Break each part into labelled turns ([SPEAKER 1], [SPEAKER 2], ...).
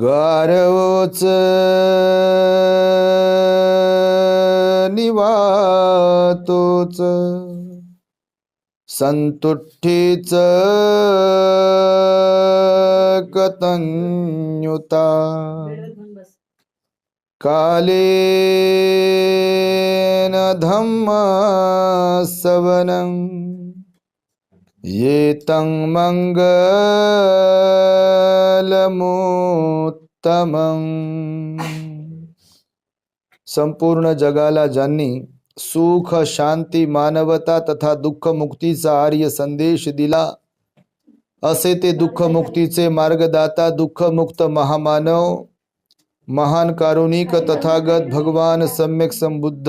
[SPEAKER 1] गारवच निवातोच. संतुष्टीच कतन्युता कालेन धम्म सवनं येतं मङ्गलमुत्तमम् संपूर्ण जगाला ज्यांनी सुख शांती मानवता तथा दुःख मुक्तीचा आर्य संदेश दिला असे ते दुःख मुक्तीचे मार्गदाता दुःख मुक्त महामानव महान कारुणिक तथागत भगवान सम्यक संबुद्ध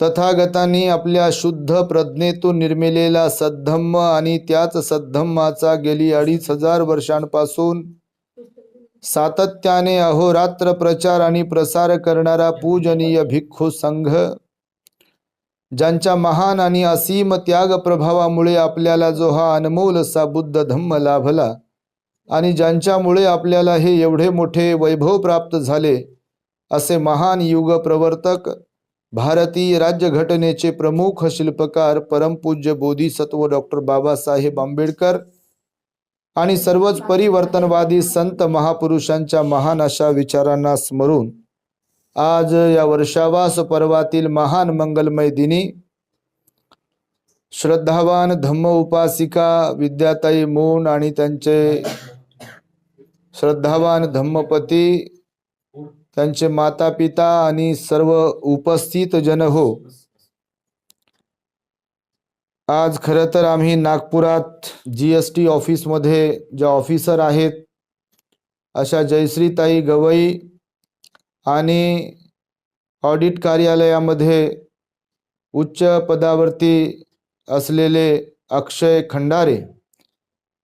[SPEAKER 1] तथागतांनी आपल्या शुद्ध प्रज्ञेतून निर्मिलेला सद्धम्म आणि त्याच सद्धम्माचा गेली अडीच हजार वर्षांपासून सातत्याने अहोरात्र प्रचार आणि प्रसार करणारा पूजनीय भिक्खू संघ ज्यांच्या महान आणि असीम त्याग प्रभावामुळे आपल्याला जो हा अनमोल असा बुद्ध धम्म लाभला आणि ज्यांच्यामुळे आपल्याला हे एवढे मोठे वैभव प्राप्त झाले असे महान युग प्रवर्तक भारतीय राज्यघटनेचे प्रमुख शिल्पकार परमपूज्य बोधिसत्व डॉक्टर बाबासाहेब आंबेडकर आणि सर्वच परिवर्तनवादी संत महापुरुषांच्या महान अशा विचारांना स्मरून आज या वर्षावास पर्वातील महान मंगलमय दिनी श्रद्धावान धम्म उपासिका विद्याताई मोन आणि त्यांचे श्रद्धावान धम्मपती त्यांचे माता पिता आणि सर्व उपस्थित जन हो. आज खरं तर आम्ही नागपुरात जी एस टी ऑफिसमध्ये ज्या ऑफिसर आहेत अशा जयश्रीताई गवई आणि ऑडिट कार्यालयामध्ये उच्च पदावरती असलेले अक्षय खंडारे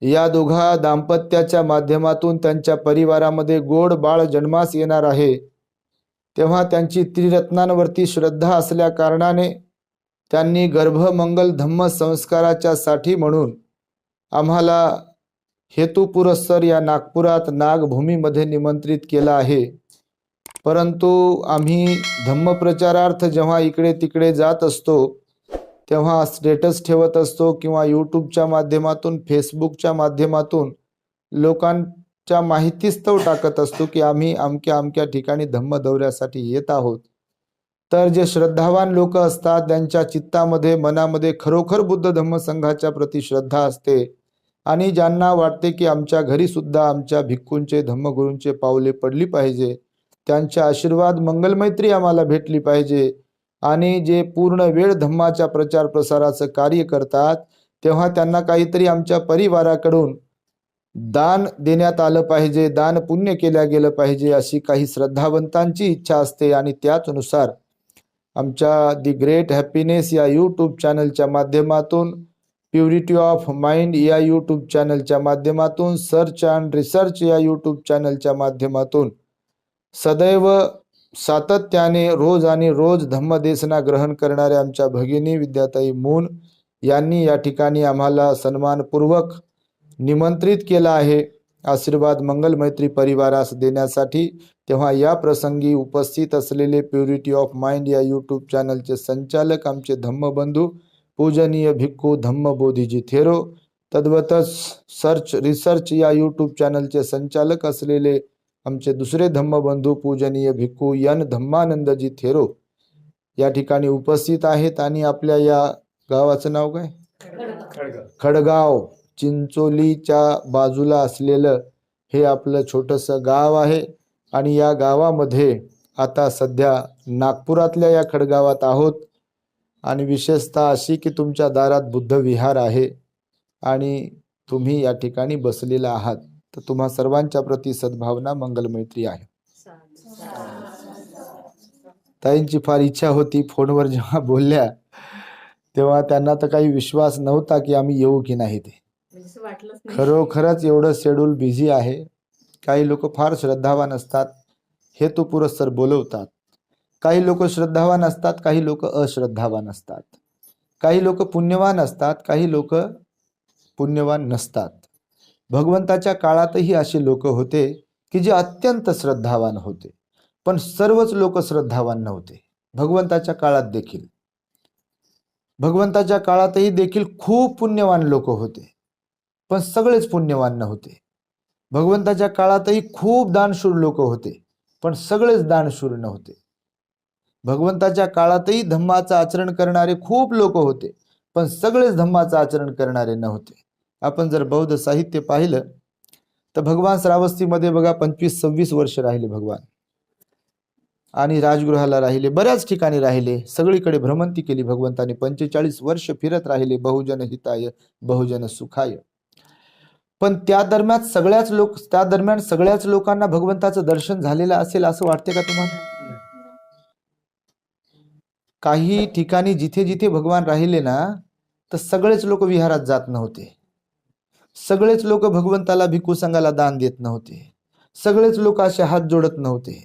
[SPEAKER 1] या दोघा दाम्पत्याच्या माध्यमातून त्यांच्या परिवारामध्ये गोड बाळ जन्मास येणार आहे. तेव्हा त्यांची त्रिरत्नांवरती श्रद्धा असल्या कारणाने त्यांनी गर्भमंगल धम्म संस्काराच्या साठी म्हणून आम्हाला हेतुपुरस्सर या नागपुरात नागभूमीमध्ये निमंत्रित केलं आहे. परंतु आम्ही धम्मप्रचारार्थ जेव्हा इकडे तिकडे जात असतो तेव्हा स्टेटस ठेवत असतो किंवा यूट्यूबच्या माध्यमातून फेसबुकच्या माध्यमातून लोकांच्या माहितीस्तव टाकत असतो की आम्ही अमक्या अमक्या ठिकाणी धम्म दौऱ्यासाठी येत आहोत. तर जे श्रद्धावान लोक असतात त्यांच्या चित्तामध्ये मनामध्ये खरोखर बुद्ध धम्म संघाच्या प्रती श्रद्धा असते. आणि ज्यांना वाटते की आमच्या घरी सुद्धा आमच्या भिक्खूंचे धम्मगुरूंचे पावले पडली पाहिजे त्यांच्या आशीर्वाद मंगलमैत्री आम्हाला भेटली पाहिजे आणि जे पूर्ण वेळ धम्माच्या प्रचार प्रसाराचं कार्य करतात तेव्हा त्यांना काहीतरी आमच्या परिवाराकडून दान देण्यात आलं पाहिजे दान पुण्य केल्या गेलं पाहिजे अशी काही श्रद्धावंतांची इच्छा असते. आणि त्याचनुसार आमच्या दी ग्रेट हॅपीनेस या यूट्यूब चॅनलच्या माध्यमातून प्युरिटी ऑफ माइंड या यूट्यूब चॅनलच्या माध्यमातून सर्च अँड रिसर्च या यूट्यूब चॅनलच्या माध्यमातून सदैव सातत्याने रोज आणि रोज धम्मदेसना ग्रहण करणाऱ्या आमच्या भगिनी विद्याताई मून यांनी या ठिकाणी आम्हाला सन्मानपूर्वक निमंत्रित केलं आहे. आशीर्वाद मंगल मैत्री परिवारास देण्यासाठी तेव्हा या प्रसंगी उपस्थित असलेले प्युरिटी ऑफ माइंड या यूट्यूब चॅनलचे संचालक आमचे धम्मबंधू पूजनीय भिक्खू धम्मबोधीजी थेरो तद्वतच सर्च रिसर्च या यूट्यूब चॅनलचे संचालक असलेले आमचे दुसरे धम्मबंधू पूजनीय भिक्खू यन धम्मानंदजी थेरो या ठिकाणी उपस्थित आहेत आणि आपल्या या गावाचं नाव काय? खडगाव. चिंचोलीच्या बाजूला असलेलं हे आपलं छोटंसं गाव आहे आणि या गावामध्ये आता सध्या नागपुरातल्या या खडगावात आहोत आणि विशेषतः अशी की तुमच्या दारात बुद्ध विहार आहे आणि तुम्ही या ठिकाणी बसलेला आहात. तर तुम्हा सर्वांच्या प्रती सद्भावना मंगलमैत्री आहे. ताईंची फार इच्छा होती फोनवर जेव्हा बोलल्या तेव्हा त्यांना तर काही विश्वास नव्हता की आम्ही येऊ की नाही ते. खरोखरच एवढं शेड्यूल बिझी आहे. काही लोक फार श्रद्धावान असतात हेतुपुरस्सर बोलवतात. काही लोक श्रद्धावान असतात काही लोक अश्रद्धावान असतात. काही लोक पुण्यवान असतात काही लोक पुण्यवान नसतात. भगवंताच्या काळातही असे लोक होते की जे अत्यंत श्रद्धावान होते. पण सर्वच लोक श्रद्धावान नव्हते. भगवंताच्या काळात देखील. भगवंताच्या काळातही देखील खूप पुण्यवान लोक होते. पण सगळेच पुण्यवान नव्हते. भगवंताच्या काळातही खूप दानशूर लोक होते. पण सगळेच दानशूर नव्हते. भगवंताच्या काळातही धम्माचं आचरण करणारे खूप लोक होते. पण सगळेच धम्माचं आचरण करणारे नव्हते. आपण जर बौद्ध साहित्य पाहिलं तर भगवान श्रावस्तीमध्ये बघा पंचवीस सव्वीस वर्ष राहिले भगवान. आणि राजगृहाला राहिले बऱ्याच ठिकाणी राहिले सगळीकडे भ्रमंती केली भगवंताने पंचेचाळीस वर्ष फिरत राहिले बहुजन हिताय बहुजन सुखाय. पण त्या दरम्यान सगळ्याच लोक त्या दरम्यान सगळ्याच लोकांना भगवंताचं दर्शन झालेलं असेल असं वाटते का तुम्हाला? काही ठिकाणी जिथे जिथे भगवान राहिले ना तर सगळेच लोक विहारात जात नव्हते. सगळेच लोक भगवंताला भिकू संघाला दान देत नव्हते. सगळेच लोक असे हात जोडत नव्हते.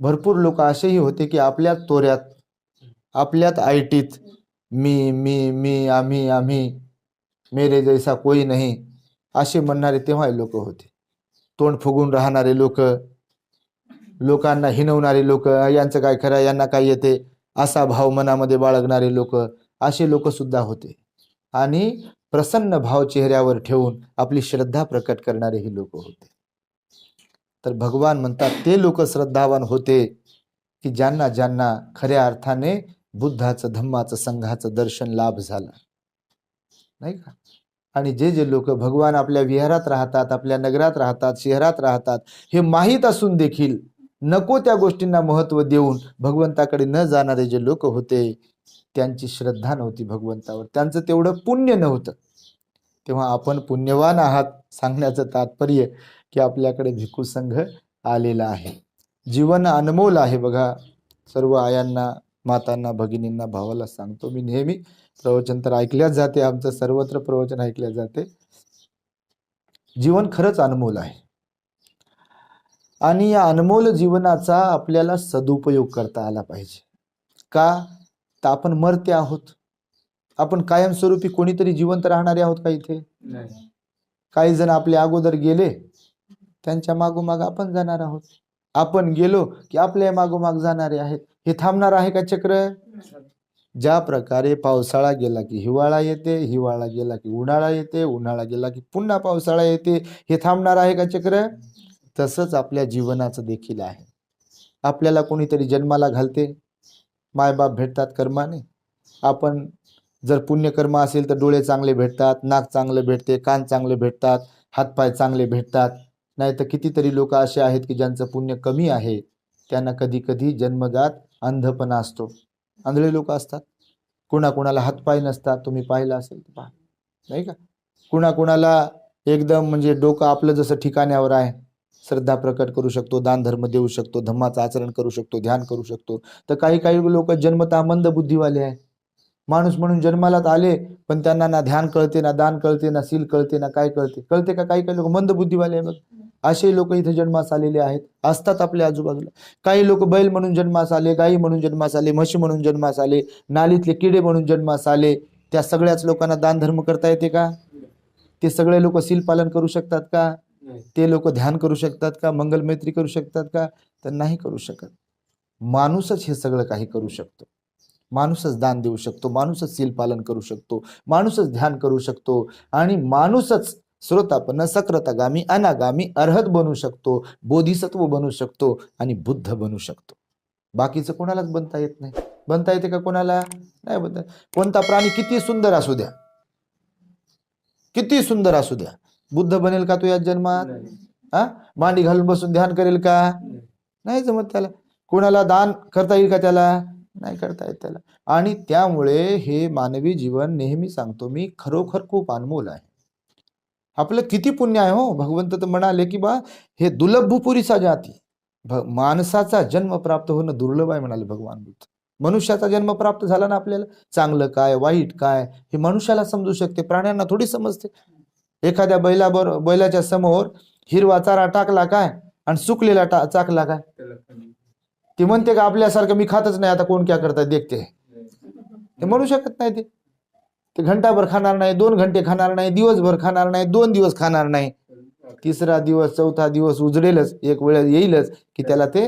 [SPEAKER 1] भरपूर लोक असेही होते की आपल्या तोऱ्यात आपल्यात आयटीत मी मी मी आम्ही आम्ही मेरे जैसा कोई नाही असे म्हणणारे तेव्हा लोक होते. तोंड फुगून राहणारे लोक लोकांना हिनवणारे लोक यांचं काय खरं यांना काय येते असा भाव मनामध्ये बाळगणारे लोक असे लोक सुद्धा होते. आणि प्रसन्न भाव चेहऱ्यावर ठेवून आपली श्रद्धा प्रकट करणारे ही लोक होते. तर भगवान म्हणतात ते लोक श्रद्धावान होते की ज्यांना ज्यांना खऱ्या अर्थाने बुद्धाचं धम्माचं संघाचं दर्शन लाभ झाला. नाही का? आणि जे जे लोक भगवान आपल्या विहारात राहतात आपल्या नगरात राहतात शहरात राहतात हे माहीत असून देखील नको त्या गोष्टींना महत्त्व देऊन भगवंताकडे न जाणारे जे लोक होते त्यांची श्रद्धा नव्हती भगवंतावर. त्यांचं तेवढं पुण्य नव्हतं. तेव्हा आपण पुण्यवान आहात सांगण्याचं तात्पर्य की आपल्याकडे भिक्खू संघ आलेला आहे. जीवन अनमोल आहे बघा. सर्व आयांना मातांना भगिनींना भावाला सांगतो मी नेहमी. प्रवचन तर ऐकल्याच जाते आमचं सर्वत्र प्रवचन ऐकल्या जाते. जीवन खरंच अनमोल आहे. आणि या अनमोल जीवनाचा आपल्याला सदुपयोग करता आला पाहिजे. का? तर आपण मरते आहोत. आपण कायमस्वरूपी कोणीतरी जिवंत राहणारे आहोत का इथे? काही जण आपल्या अगोदर गेले त्यांच्या मागोमाग आपण जाणार आहोत. आपण गेलो की आपल्या मागोमाग जाणारे आहेत. हे थांबणार आहे का चक्र? ज्या प्रकारे पावसाळा गेला की हिवाळा येते हिवाळा गेला की उन्हाळा येते उन्हाळा गेला की पुन्हा पावसाळा येते. हे थांबणार आहे का चक्र? तसंच आपल्या जीवनाचं देखील आहे. आपल्याला कोणीतरी जन्माला घालते. मायबाप भेटतात कर्माने. आपण जर पुण्यकर्म असेल तर डोळे चांगले भेटतात नाक चांगलं भेटते कान चांगले भेटतात हातपाय चांगले भेटतात. नाही तर कितीतरी लोक असे आहेत की ज्यांचं पुण्य कमी आहे त्यांना कधी कधी जन्मजात अंधपणा असतो. आंधळे लोक असतात. कुणाकुणाला हातपाय नसतात तुम्ही पाहिलं असेल तर पहा. नाही का? कुणाकुणाला एकदम म्हणजे डोकं आपलं जसं ठिकाण्यावर आहे श्रद्धा प्रकट करू शकतो दानधर्म देऊ शकतो धम्माचं आचरण करू शकतो ध्यान करू शकतो. तर काही काही लोक जन्मतः मंद बुद्धीवाले आहे. माणूस म्हणून जन्मालाच आले पण त्यांना ना ध्यान कळते ना दान कळते ना सील कळते ना काय कळते. कळते का काही काही लोक मंद बुद्धीवाले आहे बघ असे लोक इथे जन्मास आलेले आहेत असतात आपल्या आजूबाजूला. काही लोक बैल म्हणून जन्मास आले गाई म्हणून जन्मास आले म्हशी म्हणून जन्मास आले नालीतले किडे म्हणून जन्मास आले त्या सगळ्याच लोकांना दानधर्म करता येते का? ते सगळे लोक सील पालन करू शकतात का? ते लोक ध्यान करू शकतात का? मंगलमैत्री करू शकतात का? तर नाही करू शकत. माणूसच हे सगळं काही करू शकतो. माणूसच दान देऊ शकतो. माणूसच सीलपालन करू शकतो. माणूसच ध्यान करू शकतो. आणि माणूसच श्रोतापन्न सक्रतगामी अनागामी अर्हत बनू शकतो. बोधिसत्व बनू शकतो आणि बुद्ध बनू शकतो. बाकीचं कोणालाच बनता येत नाही. बनता येते का कोणाला? नाही बनता. कोणता प्राणी किती सुंदर असू द्या. किती सुंदर असू द्या. बुद्ध बनेल का तो या जन्मात? हा? मांडी घालून बसून ध्यान करेल का? नाही. जमत त्याला. कोणाला दान करता येईल का त्याला? नाही करता येत त्याला. आणि त्यामुळे हे मानवी जीवन नेहमी सांगतो मी खरोखर खूप अनमोल आहे. आपलं किती पुण्य आहे हो? भगवंत तर म्हणाले की बा हे दुर्लभ भूपुरीचा जाती माणसाचा जन्म प्राप्त होणं दुर्लभ आहे म्हणाले भगवान बुद्ध. मनुष्याचा जन्म प्राप्त झाला ना आपल्याला? चांगलं काय? वाईट काय? हे मनुष्याला समजू शकते प्राण्यांना थोडी समजते. एखाद्या बैलाबर बैलाच्या समोर हिरवा चारा टाकला काय? आणि सुकलेला टा चाकला काय? ते म्हणते का आपल्यासारखं मी खातच नाही आता कोण क्या करताय देखते. ते म्हणू शकत नाही ते. ते घंटाभर खाणार नाही दोन घंटे खाणार नाही दिवसभर खाणार नाही दोन दिवस खाणार नाही. तिसरा दिवस चौथा दिवस उजडेलच एक वेळ येईलच की त्याला ते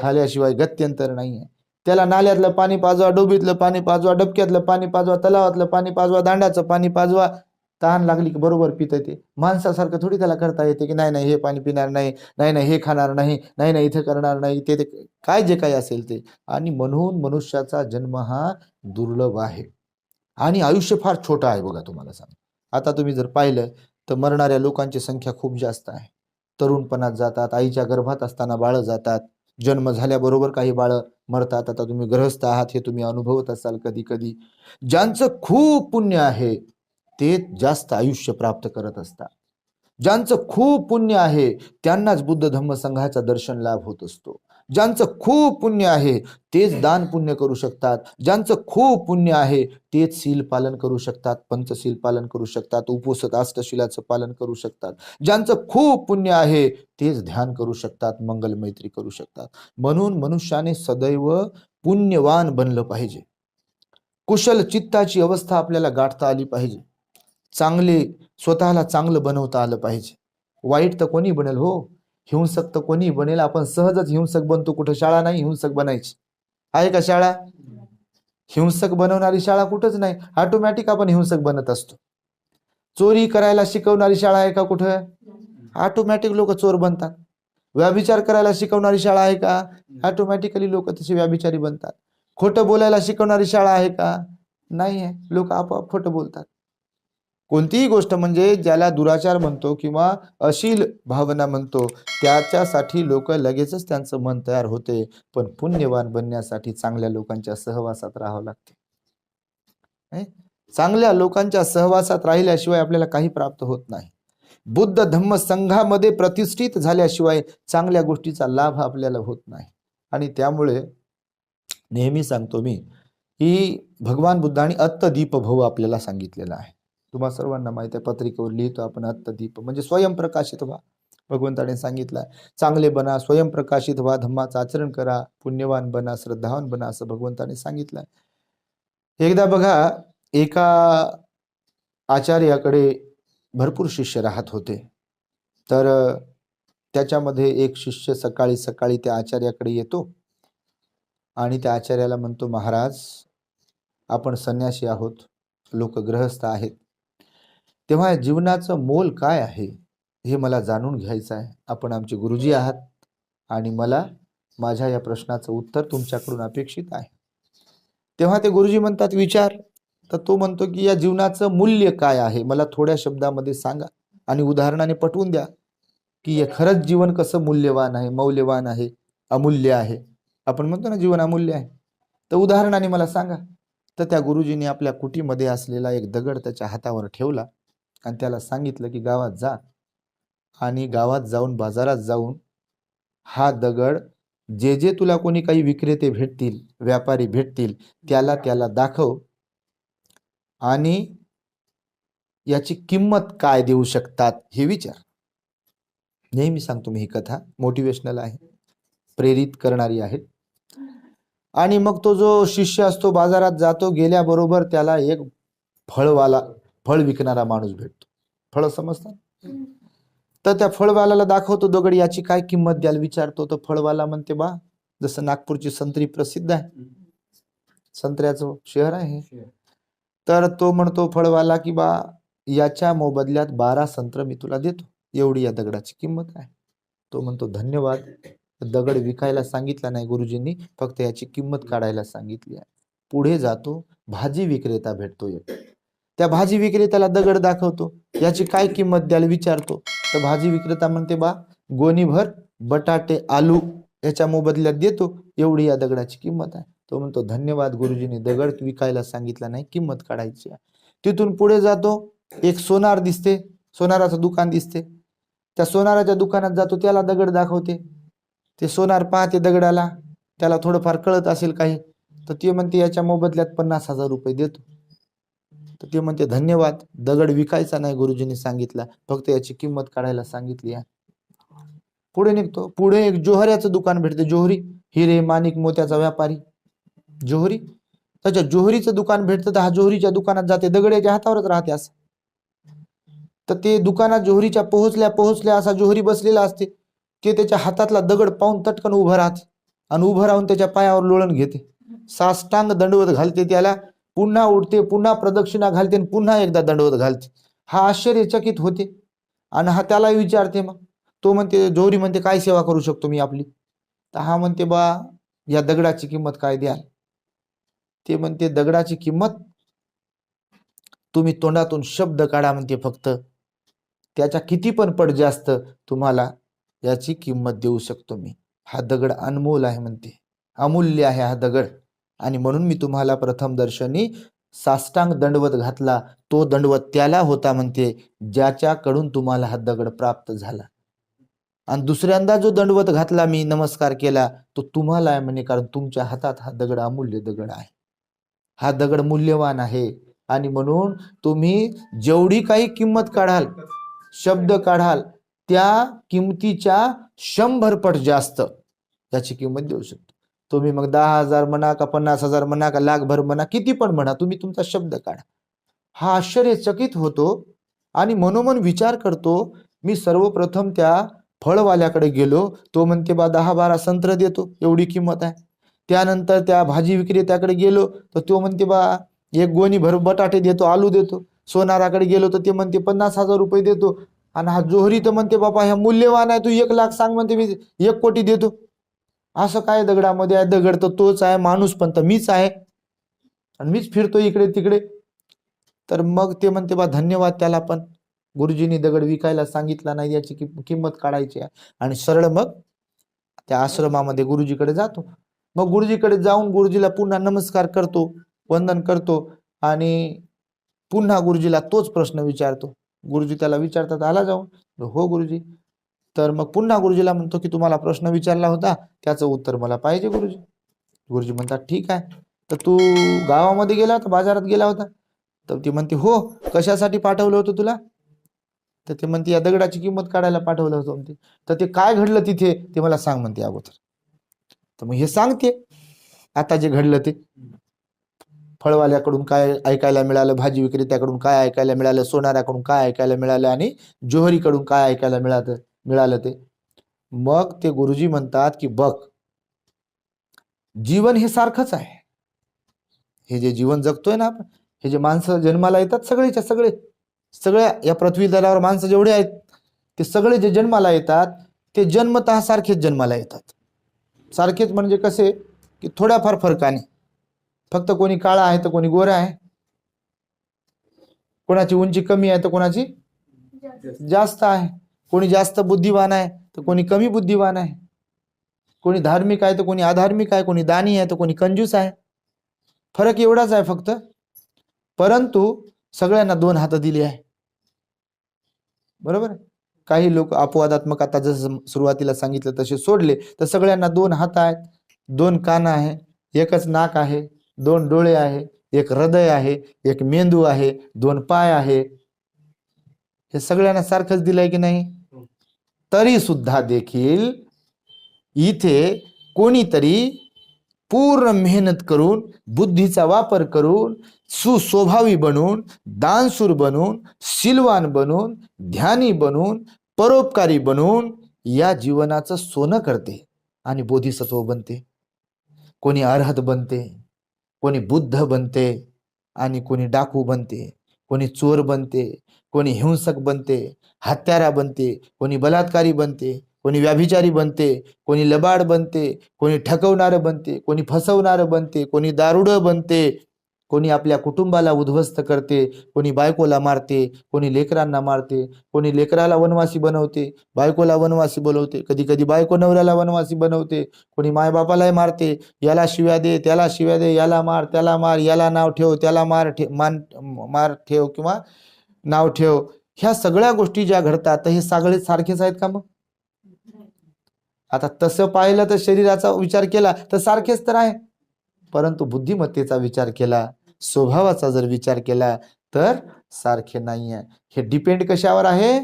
[SPEAKER 1] खाल्याशिवाय गत्यंतर नाहीये. त्याला नाल्यातलं पाणी पाजवा डोबीतलं पाणी पाजवा डबक्यातलं पाणी पाजवा तलावातलं पाणी पाजवा दांडाचं पाणी पाजवा तहान लागली की बरोबर पित ते. माणसासारखं थोडी त्याला करता येते की नाही नाही हे पाणी पिणार नाही नाही नाही हे खाणार नाही नाही नाही इथं करणार नाही ते ते काय जे काही असेल ते. आणि म्हणून मनुष्याचा जन्म हा दुर्लभ आहे. आणि आयुष्य फार छोटं आहे बघा तुम्हाला सांग. आता तुम्ही जर पाहिलं तर मरणाऱ्या लोकांची संख्या खूप जास्त आहे. तरुणपणात जातात आईच्या गर्भात असताना बाळं जातात. जन्म झाल्याबरोबर काही बाळं मरतात. आता तुम्ही ग्रहस्थ आहात हे तुम्ही अनुभवत असाल कधी कधी. ज्यांचं खूप पुण्य आहे ते जास्त आयुष्य प्राप्त करत असतात. ज्यांचं खूप पुण्य आहे त्यांनाच बुद्ध धम्म संघाचा दर्शन लाभ होत असतो. ज्यांचं खूप पुण्य आहे तेच दान पुण्य करू शकतात. ज्यांचं खूप पुण्य आहे तेच शील पालन करू शकतात पंचशील पालन करू शकतात उपोषक अष्टशिलाचं पालन करू शकतात. ज्यांचं खूप पुण्य आहे तेच ध्यान करू शकतात मंगल मैत्री करू शकतात. म्हणून मनुष्याने सदैव पुण्यवान बनलं पाहिजे. कुशल चित्ताची अवस्था आपल्याला गाठता आली पाहिजे. चांगले स्वतःला चांगलं बनवता आलं पाहिजे. वाईट तर कोणी बनेल हो. हिंसक तर कोणी बनेल. आपण सहजच हिंसक बनतो. कुठं शाळा नाही हिंसक बनायची. आहे का शाळा? हिंसक बनवणारी शाळा कुठंच नाही. ऑटोमॅटिक आपण हिंसक बनत असतो. चोरी करायला शिकवणारी शाळा आहे का कुठं? ऑटोमॅटिक लोक चोर बनतात. व्याभिचार करायला शिकवणारी शाळा आहे का? ऑटोमॅटिकली लोक तसे व्याभिचारी बनतात. खोटं बोलायला शिकवणारी शाळा आहे का? नाही आहे लोक आपोआप खोटं बोलतात. कोणतीही गोष्ट म्हणजे ज्याला दुराचार म्हणतो किंवा अशील भावना म्हणतो त्याच्यासाठी लोक लगेचच त्यांचं मन तयार होते. पण पुण्यवान बनण्यासाठी चांगल्या लोकांच्या सहवासात राहावं लागते. चांगल्या लोकांच्या सहवासात राहिल्याशिवाय आपल्याला काही प्राप्त होत नाही. बुद्ध धम्म संघामध्ये प्रतिष्ठित झाल्याशिवाय चांगल्या गोष्टीचा लाभ आपल्याला होत नाही. आणि त्यामुळे नेहमी सांगतो मी की भगवान बुद्धाने अत्तदीप भव आपल्याला सांगितलेला आहे. तुम्हा सर्वांना माहिती आहे पत्रिकेवर लिहितो आपण आत्तदीप म्हणजे स्वयंप्रकाशित व्हा. भगवंताने सांगितलं चांगले बना स्वयंप्रकाशित व्हा धम्माचं आचरण करा पुण्यवान बना श्रद्धावान बना असं भगवंताने सांगितलं एकदा बघा एका आचार्याकडे भरपूर शिष्य राहत होते. तर त्याच्यामध्ये एक शिष्य सकाळी सकाळी त्या आचार्याकडे येतो आणि त्या आचार्याला म्हणतो महाराज आपण संन्यासी आहोत लोक ग्रहस्थ आहेत. तेव्हा जीवनाचं मोल काय आहे हे मला जाणून घ्यायचं आहे. आपण आमचे गुरुजी आहात आणि मला माझ्या या प्रश्नाचं उत्तर तुमच्याकडून अपेक्षित आहे. तेव्हा ते गुरुजी म्हणतात विचार. तर तो म्हणतो की या जीवनाचं मूल्य काय आहे? मला थोड्या शब्दामध्ये सांगा आणि उदाहरणाने पटवून द्या की हे खरंच जीवन कसं मूल्यवान आहे मौल्यवान आहे अमूल्य आहे? आपण म्हणतो ना जीवन अमूल्य आहे. तर उदाहरणाने मला सांगा. तर त्या गुरुजीने आपल्या कुटीमध्ये असलेला एक दगड त्याच्या हातावर ठेवला आणि त्याला सांगितलं की गावात जा. आणि गावात जाऊन बाजारात जाऊन हा दगड जे जे तुला कोणी काही विक्रेते भेटतील व्यापारी भेटतील त्याला त्याला दाखव. आणि याची किंमत काय देऊ शकतात हे विचार. नेहमी सांगतो मी ही कथा मोटिवेशनल आहे. प्रेरित करणारी आहे. आणि मग तो जो शिष्य असतो बाजारात जातो गेल्याबरोबर त्याला एक फळवाला फळ विकणारा माणूस भेटतो. फळ समजतात? तर त्या फळवाल्याला दाखवतो दगड याची काय किंमत द्याल विचारतो. तर फळवाला म्हणते बा जसं नागपूरची संत्री प्रसिद्ध आहे. संत्र्याचं शहर आहे. तर तो म्हणतो फळवाला की बा याच्या मोबदल्यात बारा संत्र मी तुला देतो. एवढी या दगडाची किंमत आहे. तो म्हणतो धन्यवाद. दगड विकायला सांगितला नाही गुरुजींनी. फक्त याची किंमत काढायला सांगितली आहे. पुढे जातो. भाजी विक्रेता भेटतो एक. त्या भाजी विक्रेत्याला दगड दाखवतो. याची काय किंमत द्यायला विचारतो. तर भाजी विक्रेता म्हणते बा गोणीभर बटाटे आलू याच्या मोबदल्यात देतो. एवढी या दगडाची किंमत आहे. तो म्हणतो धन्यवाद गुरुजींनी दगड विकायला सांगितला नाही किंमत काढायची आहे. तिथून पुढे जातो. एक सोनार दिसते. सोनाराचं दुकान दिसते. त्या सोनाराच्या दुकानात जातो त्याला दगड दाखवते. ते सोनार पाहते दगडाला. त्याला थोडंफार कळत असेल काही. तर ते म्हणते याच्या मोबदल्यात पन्नास हजार रुपये देतो. तर ते म्हणते धन्यवाद दगड विकायचा नाही गुरुजींनी सांगितला. फक्त याची किंमत काढायला सांगितली आहे. पुढे निघतो. पुढे एक जोहऱ्याचं दुकान भेटते. जोहरी हिरे माणिक मोत्याचा व्यापारी. जोहरी त्याच्या जोहरीचं दुकान भेटतं तर हा जोहरीच्या दुकानात जाते. दगड याच्या हातावरच राहते असं. तर ते दुकानात जोहरीच्या पोहोचल्या पोहोचल्या असा जोहरी बसलेला असते. ते त्याच्या हातातला दगड पाहून तटकन उभं राहते आणि उभं राहून त्याच्या पायावर लोळण घेते. साष्टांग दंडवत घालते त्याला. पुन्हा उठते पुन्हा प्रदक्षिणा घालते आणि पुन्हा एकदा दंडवत घालते. हा आश्चर्यचकित होते. आणि हा त्याला विचारते मग. तो म्हणते जोरी म्हणते काय सेवा करू शकतो मी आपली? तर हा म्हणते बा या दगडाची किंमत काय द्याल? ते म्हणते दगडाची किंमत? तुम्ही तोंडातून शब्द काढा म्हणते फक्त. त्याच्या किती पण पट जास्त तुम्हाला याची किंमत देऊ शकतो मी. हा दगड अनमोल आहे म्हणते. अमूल्य आहे हा दगड. आणि म्हणून मी तुम्हाला प्रथम दर्शनी साष्टांग दंडवत घातला. तो दंडवत त्याला होता म्हणते ज्याच्याकडून तुम्हाला हा दगड प्राप्त झाला. आणि दुसऱ्यांदा जो दंडवत घातला मी नमस्कार केला तो तुम्हाला आहे म्हणे कारण तुमच्या हातात हा दगड अमूल्य दगड आहे. हा दगड मूल्यवान आहे. आणि म्हणून तुम्ही जेवढी काही किंमत काढाल शब्द काढाल त्या किमतीच्या शंभर पट जास्त त्याची किंमत देऊ शकतो. तुम्ही मग दहा हजार म्हणा का पन्नास हजार म्हणा का लाखभर म्हणा किती पण म्हणा तुम्ही तुमचा शब्द काढा. हा आश्चर्यचकित होतो आणि मनोमन विचार करतो मी सर्वप्रथम त्या फळवाल्याकडे गेलो. तो म्हणते बा दहा बारा संत्र देतो एवढी किंमत आहे. त्यानंतर त्या भाजी विक्रेत्याकडे गेलो. तर तो म्हणते बा एक गोणी भर बटाटे देतो आलू देतो. सोनाराकडे गेलो तर ते म्हणते पन्नास हजार रुपये देतो. आणि हा जोहरी तर म्हणते बाबा ह्या मूल्यवान आहे तू एक लाख सांग. म्हणते मी एक कोटी देतो. असं काय दगडामध्ये आहे? दगड तर तोच आहे माणूस पण तर मीच आहे. आणि मीच फिरतो इकडे तिकडे. तर मग ते म्हणते बा धन्यवाद त्याला पण. गुरुजींनी दगड विकायला सांगितला नाही याची किंमत काढायची आहे. आणि सरळ मग त्या आश्रमामध्ये गुरुजीकडे जातो. मग गुरुजीकडे जाऊन गुरुजीला पुन्हा नमस्कार करतो वंदन करतो आणि पुन्हा गुरुजीला तोच प्रश्न विचारतो. गुरुजी त्याला विचारतात आला जाऊन? हो गुरुजी. तर मग पुन्हा गुरुजीला म्हणतो की तुम्हाला प्रश्न विचारला होता त्याचं उत्तर मला पाहिजे गुरुजी. गुरुजी म्हणतात ठीक आहे. तर तू गावामध्ये गेला होता बाजारात गेला होता? तर ती म्हणते हो. कशासाठी पाठवलं होतं तुला? तर ते म्हणते या दगडाची किंमत काढायला पाठवलं होतं. म्हणते तर ते काय घडलं तिथे? ते मला सांग म्हणते अगोदर. तर मग हे सांगते. आता जे घडलं ते. फळवाल्याकडून काय ऐकायला मिळालं? भाजी विक्रेत्याकडून काय ऐकायला मिळालं? सोनाऱ्याकडून काय ऐकायला मिळालं? आणि जोहरीकडून काय ऐकायला मिळालं? मिळालं ते. मग ते गुरुजी म्हणतात की बघ जीवन हे सारखंच आहे. हे जे जीवन जगतोय ना आपण हे जे माणसं जन्माला येतात सगळेच्या सगळे सगळ्या या पृथ्वी तलावर माणसं जेवढे आहेत ते सगळे जे जन्माला येतात ते जन्मतः सारखेच जन्माला येतात. सारखेच म्हणजे कसे की थोड्याफार फरकाने. फक्त कोणी काळा आहे तर कोणी गोरा आहे. कोणाची उंची कमी आहे तर कोणाची जास्त आहे. कोणी जास्त बुद्धिवान आहे तर कोणी कमी बुद्धिवान आहे. कोणी धार्मिक आहे तर कोणी अधार्मिक आहे कोणी दानी आहे तर कोणी कंजूस आहे. फरक एवढाच आहे फक्त. परंतु सगळ्यांना दोन हात दिली आहे. बरोबर? काही लोक अपवादात्मक आता जसं सुरुवातीला सांगितलं तसे सोडले तर सगळ्यांना दोन हात आहेत दोन कान आहे एकच नाक आहे दोन डोळे आहे एक हृदय आहे एक मेंदू आहे दोन पाय आहे. हे सगळ्यांना सारखंच दिलंय की नाही? तरी सुद्धा देखील इथे कोणीतरी पूर्ण मेहनत करून बुद्धीचा वापर करून सुस्वभावी बनून दानसूर बनून सिलवान बनून ध्यानी बनून परोपकारी बनून या जीवनाचं सोनं करते आणि बोधिसत्व बनते. कोणी अर्हत बनते कोणी बुद्ध बनते आणि कोणी डाकू बनते. कोणी चोर बनते कोणी हिंसक बनते हत्यारा बनते कोणी बलात्कारी बनते कोणी व्याभिचारी बनते कोणी लबाड बनते कोणी ठकवणारं बनते कोणी फसवणारं बनते कोणी दारुडं बनते. कोणी आपल्या कुटुंबाला उद्ध्वस्त करते कोणी बायकोला मारते कोणी लेकरांना मारते कोणी लेकराला वनवासी बनवते बायकोला वनवासी बोलवते कधी कधी बायको नवऱ्याला वनवासी बनवते कोणी मायबापालाही मारते याला शिव्या दे त्याला शिव्या दे याला मार त्याला मार याला नाव ठेव त्याला मार ठे मान मार ठेव किंवा नाव ठेव ह्या सगळ्या गोष्टी ज्या घडतात तर हे सगळे सारखेच आहेत का मग? आता तसं पाहिलं तर शरीराचा विचार केला तर सारखेच तर आहे. परंतु बुद्धिमत्तेचा विचार केला स्वभावाचा जर विचार केला तर सारखे नाही आहे हे डिपेंड कशावर आहे?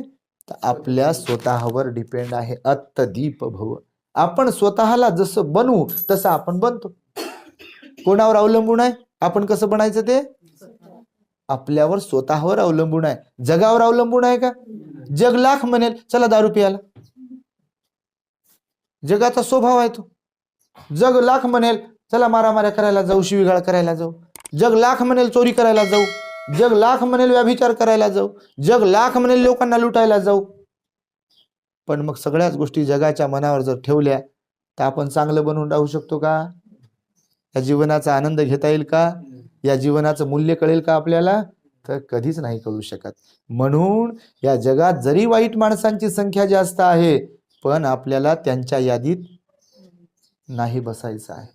[SPEAKER 1] तर आपल्या स्वतःवर. डिपेंड आहे. अत्तदीप भव. आपण स्वतःला जसं बनवू तसं आपण बनतो. कोणावर अवलंबून आहे? आपण कसं बनायचं ते? आपल्यावर स्वतःवर अवलंबून आहे. जगावर अवलंबून आहे का? जग लाख म्हणेल चला दारू प्यायला जगाचा स्वभाव आहे तो. जग लाख म्हणेल चला मारामाऱ्या करायला जाऊ शिवीगाळ करायला जाऊ. जग लाख म्हणेल चोरी करायला जाऊ. जग लाख म्हणेल व्याभिचार करायला जाऊ. जग लाख म्हणेल लोकांना लुटायला जाऊ. पण मग सगळ्याच गोष्टी जगाच्या मनावर जर ठेवल्या तर आपण चांगलं बनवून राहू शकतो का? या जीवनाचा आनंद घेता येईल का? या जीवनाचं मूल्य कळेल का आपल्याला? तर कधीच नाही कळू शकत. म्हणून या जगात जरी वाईट माणसांची संख्या जास्त आहे पण आपल्याला त्यांच्या यादीत नाही बसायचं आहे.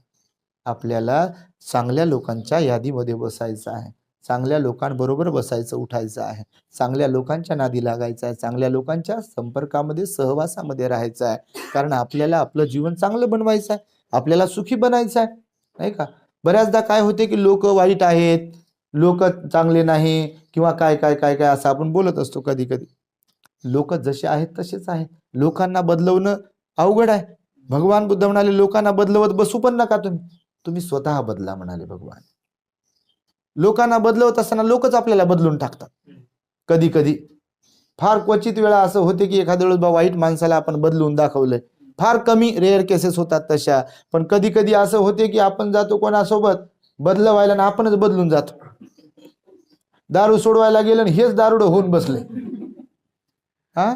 [SPEAKER 1] आपल्याला चांगल्या लोकांच्या यादीमध्ये बसायचं आहे. चांगल्या लोकांबरोबर बसायचं उठायचं आहे. चांगल्या लोकांच्या नादी लागायचं आहे. चांगल्या लोकांच्या संपर्कामध्ये सहवासामध्ये राहायचं आहे. कारण आपल्याला आपलं जीवन चांगलं बनवायचं आहे. आपल्याला सुखी बनायचं आहे. नाही का? बऱ्याचदा काय होते की लोक वाईट आहेत. लोक चांगले नाही किंवा काय काय काय काय असं आपण बोलत असतो कधी कधी लोक जसे आहेत तसेच आहेत लोकांना बदलवणं अवघड आहे. भगवान बुद्ध म्हणाले लोकांना बदलवत बसू पण नका तुम्ही. तुम्ही स्वतः बदला म्हणाले भगवान. लोकांना बदलवत असताना लोकच आपल्याला बदलून टाकतात. कधी कधी फार क्वचित वेळा असं होते की एखाद्या वेळेस बा वाईट माणसाला आपण बदलून दाखवलंय. फार कमी रेअर केसेस होतात तशा. पण कधी कधी असं होते की आपण जातो कोणासोबत बदलवायला ना आपणच बदलून जातो. दारू सोडवायला गेलं हेच दारुड होऊन बसले. हा?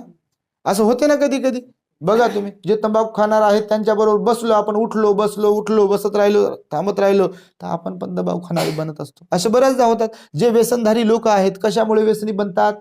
[SPEAKER 1] असं होते ना कधी कधी? बघा तुम्ही जे तंबाखू खाणार आहेत त्यांच्याबरोबर बसलो आपण उठलो बसलो उठलो बसत राहिलो थांबत राहिलो तर आपण पण तंबाखू खाणारे बनत असतो. असे बऱ्याचदा होतात. जे व्यसनधारी लोक आहेत कशामुळे व्यसनी बनतात?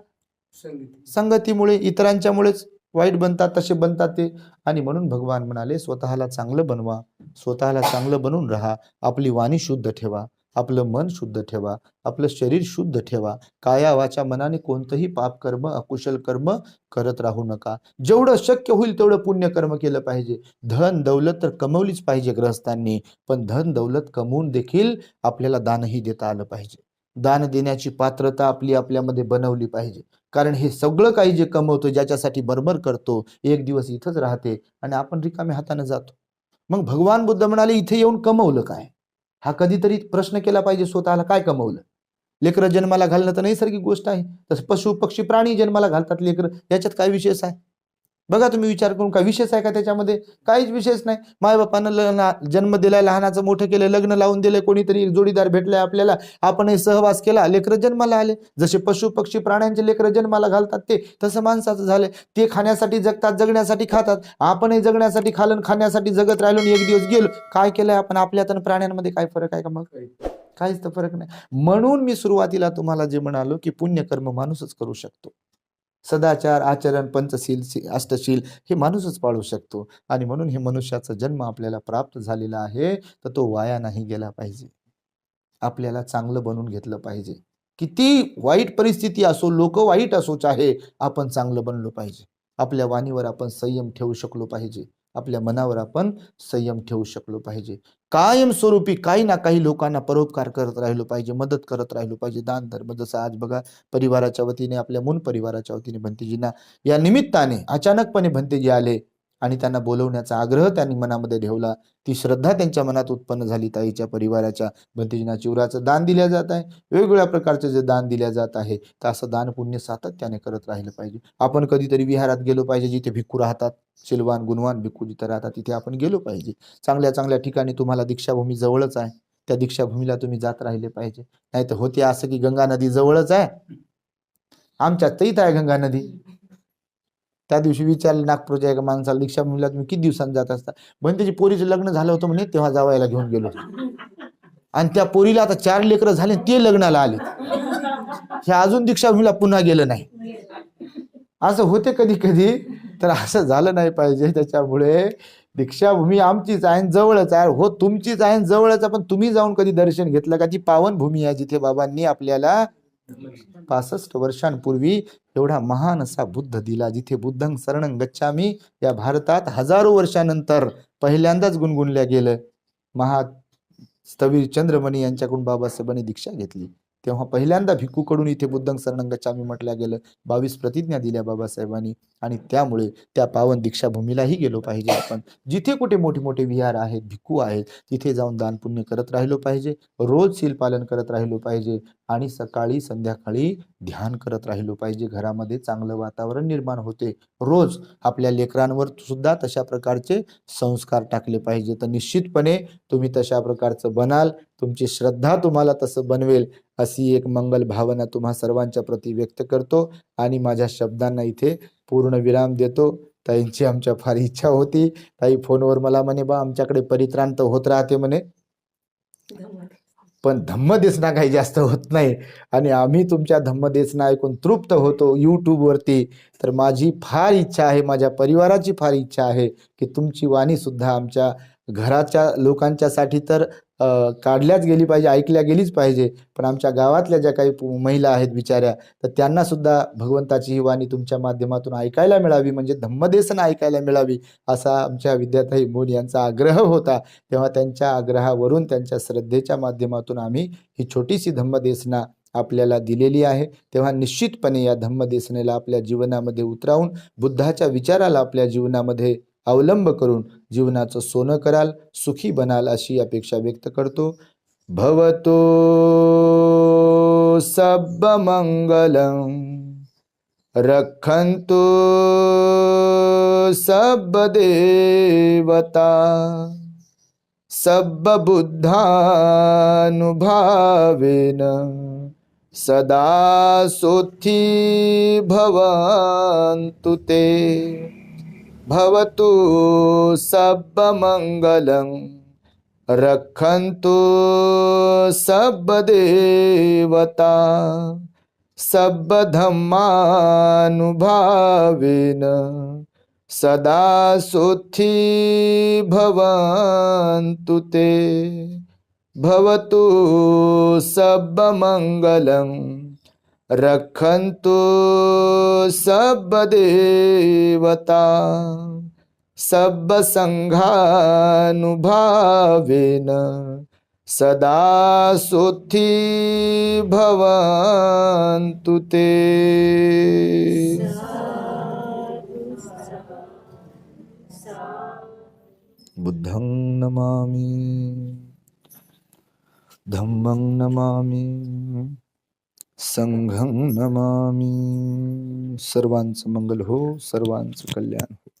[SPEAKER 1] संगतीमुळे इतरांच्यामुळेच वाईट बनतात तसे बनतात ते. आणि म्हणून भगवान म्हणाले स्वतःला चांगलं बनवा स्वतःला चांगलं बनवून राहा आपली वाणी शुद्ध ठेवा. आपलं मन शुद्ध ठेवा आपलं शरीर शुद्ध ठेवा. काया वाचा मनाने कोणतंही पाप कर्म अकुशल कर्म करत राहू नका. जेवढं शक्य होईल तेवढं पुण्य कर्म केलं पाहिजे. धन दौलत तर कमवलीच पाहिजे ग्रहस्थांनी पण धन दौलत कमवून देखील आपल्याला दानही देता आलं पाहिजे. दान देण्याची पात्रता आपली आपल्यामध्ये बनवली पाहिजे. कारण हे सगळं काही जे कमवतो ज्याच्यासाठी बरोबर करतो एक दिवस इथंच राहते आणि आपण रिकाम्या हाताने जातो. मग भगवान बुद्ध म्हणाले इथे येऊन कमवलं काय? हा कधीतरी प्रश्न केला पाहिजे स्वतःला काय कमवलं? लेकरं जन्माला घालणं तर नैसर्गिक गोष्ट आहे. तसं पशु पक्षी प्राणी जन्माला घालतात लेकरं. याच्यात काय विशेष आहे? बघा तुम्ही विचार करून काय विशेष आहे का त्याच्यामध्ये? काहीच विशेष नाही. मायबापानं ल- जन्म दिलाय लहानाचं मोठं केलं लग्न लावून दिलंय कोणीतरी जोडीदार भेटलाय आपल्याला. आपणही सहवास केला लेकरं जन्माला आले. जसे पशु पक्षी प्राण्यांचे लेकरं जन्माला घालतात ते तसं माणसाचं झालंय. ते खाण्यासाठी जगतात जगण्यासाठी खातात. आपणही जगण्यासाठी खालन खाण्यासाठी जगत राहिलो आणि एक दिवस गेलो. काय केलंय आपण? आपल्यात आणि प्राण्यांमध्ये काय फरक आहे का मग? काहीच तर फरक नाही. म्हणून मी सुरुवातीला तुम्हाला जे म्हणालो की पुण्यकर्म माणूसच करू शकतो. सदाचार आचरण पंचशील अष्टशील हे माणूसच पाळू शकतो. आणि म्हणून हे मनुष्याचा जन्म आपल्याला प्राप्त झालेला आहे तर तो वाया नाही गेला पाहिजे. आपल्याला चांगलं बनवून घेतलं पाहिजे. किती वाईट परिस्थिती असो लोक वाईट असो चाहे आपण चांगलं बनलो पाहिजे. आपल्या वाणीवर आपण संयम ठेवू शकलो पाहिजे. आपल्या मनावर आपण संयम ठेवू शकलो पाहिजे. कायमस्वरूपी काही ना काही लोकांना परोपकार करत राहिलो पाहिजे मदत करत राहिलो पाहिजे. दान धर्म जसं आज बघा परिवाराच्या वतीने आपल्या मूल परिवाराच्या वतीने भंतेजींना या निमित्ताने अचानकपणे भंतेजी आले. आणि त्यांना बोलवण्याचा आग्रह त्यांनी मनामध्ये ठेवला. ती श्रद्धा त्यांच्या मनात उत्पन्न झाली. ताईच्या परिवाराच्या भंतेजींना चिवराचं दान दिल्या जात आहे. वेगवेगळ्या प्रकारचे जे दान दिल्या जात आहे तर असं दान पुण्य सातत्याने करत राहिलं पाहिजे. आपण कधीतरी विहारात गेलो पाहिजे जिथे भिक्खू राहतात. शिलवान गुणवान भिक्खू जिथे राहतात तिथे आपण गेलो पाहिजे. चांगल्या चांगल्या ठिकाणी तुम्हाला दीक्षाभूमी जवळच आहे. त्या दीक्षाभूमीला तुम्ही जात राहिले पाहिजे. नाही तर होते असं की गंगा नदी जवळच आहे. आमच्या तईत आहे गंगा नदी. त्या दिवशी विचारले नागपूरच्या एका माणसाला दीक्षाभूमीला तुम्ही किती दिवसांनी जात असता? म्हणजे त्याची पोरीचं लग्न झालं होतं म्हणे तेव्हा जावायला घेऊन गेलो आणि त्या पोरीला आता चार लेकरं झाले ते लग्नाला आले. हे अजून दीक्षाभूमीला पुन्हा गेलं नाही. असं होते कधी कधी तर असं झालं नाही पाहिजे. त्याच्यामुळे दीक्षाभूमी आमचीच आहे जवळच आहे. हो तुमचीच आहे जवळच आहे पण तुम्ही जाऊन कधी दर्शन घेतलं का? ती पावन भूमी आहे जिथे बाबांनी आपल्याला पासष्ट वर्षांपूर्वी एवढा महान असा बुद्ध दिला जिथे बुद्धंग शरणं गच्छामी. या भारतात हजारो वर्षानंतर पहिल्यांदाच गुणगुणल्या गेलं. महा स्थवीर चंद्रमणी यांच्याकडून बाबासाहेबांनी दीक्षा घेतली. तेव्हा पहिल्यांदा भिक्खूकडून इथे बुद्धंग शरणं गच्छामी म्हटल्या गेलं. बावीस प्रतिज्ञा दिल्या बाबासाहेबांनी आणि त्यामुळे त्या पावन दीक्षाभूमीलाही गेलो पाहिजे आपण. जिथे कुठे मोठे मोठे विहार आहेत भिक्खू आहेत तिथे जाऊन दानपुण्य करत राहिलो पाहिजे. रोज शीलपालन करत राहिलो पाहिजे. आणि सकाळी संध्याकाळी ध्यान करत राहिलो पाहिजे. घरामध्ये चांगलं वातावरण निर्माण होते. रोज आपल्या लेकरांवर सुद्धा तशा प्रकारचे संस्कार टाकले पाहिजे. तर निश्चितपणे तुम्ही तशा प्रकारचं बनाल. तुमची श्रद्धा तुम्हाला तसं बनवेल अशी एक मंगल भावना तुम्हा सर्वांच्या प्रती व्यक्त करतो आणि माझ्या शब्दांना इथे पूर्ण विराम देतो. ताईंची आमच्या फार इच्छा होती. ताई फोनवर मला म्हणे बा आमच्याकडे परित्राण तर होत राहते म्हणे. हो. पण धम्मदेसना काही जास्त होत नाही. आणि आम्ही तुमच्या धम्मदेसना ऐकून तृप्त होतो यूट्यूबवरती तर माझी फार इच्छा आहे माझ्या परिवाराची फार इच्छा आहे की तुमची वाणीसुद्धा आमच्या घराच्या लोकांच्यासाठी तर काढल्याच गेली पाहिजे ऐकल्या गेलीच पाहिजे. पण आमच्या गावातल्या ज्या काही महिला आहेत बिचाऱ्या तर त्यांना सुद्धा भगवंताची ही वाणी तुमच्या माध्यमातून ऐकायला मिळावी म्हणजे धम्मदेसना ऐकायला मिळावी असा आमच्या विद्याताई मोन यांचा आग्रह होता. तेव्हा त्यांच्या आग्रहावरून त्यांच्या श्रद्धेच्या माध्यमातून आम्ही ही छोटीशी धम्मदेसना आपल्याला दिलेली आहे. तेव्हा निश्चितपणे या धम्मदेसनेला आपल्या जीवनामध्ये उतरावून बुद्धाच्या विचाराला आपल्या जीवनामध्ये अवलंब करून जीवनाचं सोनं कराल सुखी बनाल अशी अपेक्षा व्यक्त करतो. भवतो सब मंगलम. सब देवता. सब बुद्धानुभावेन. सदा सोथी भवन्तु ते. भवतु सर्वमङ्गलं रक्षन्तु रखन्तु सब सदा सुखी भवन्तु ते। भवतु सर्वमङ्गलम् रखन्तु सब देवता सब संघानुभावेन सदा सुथी भवन्तु ते। बुद्धं नमामि धम्मं नमामि। संघं नमामी. सर्वांचं मंगल हो सर्वांचं कल्याण.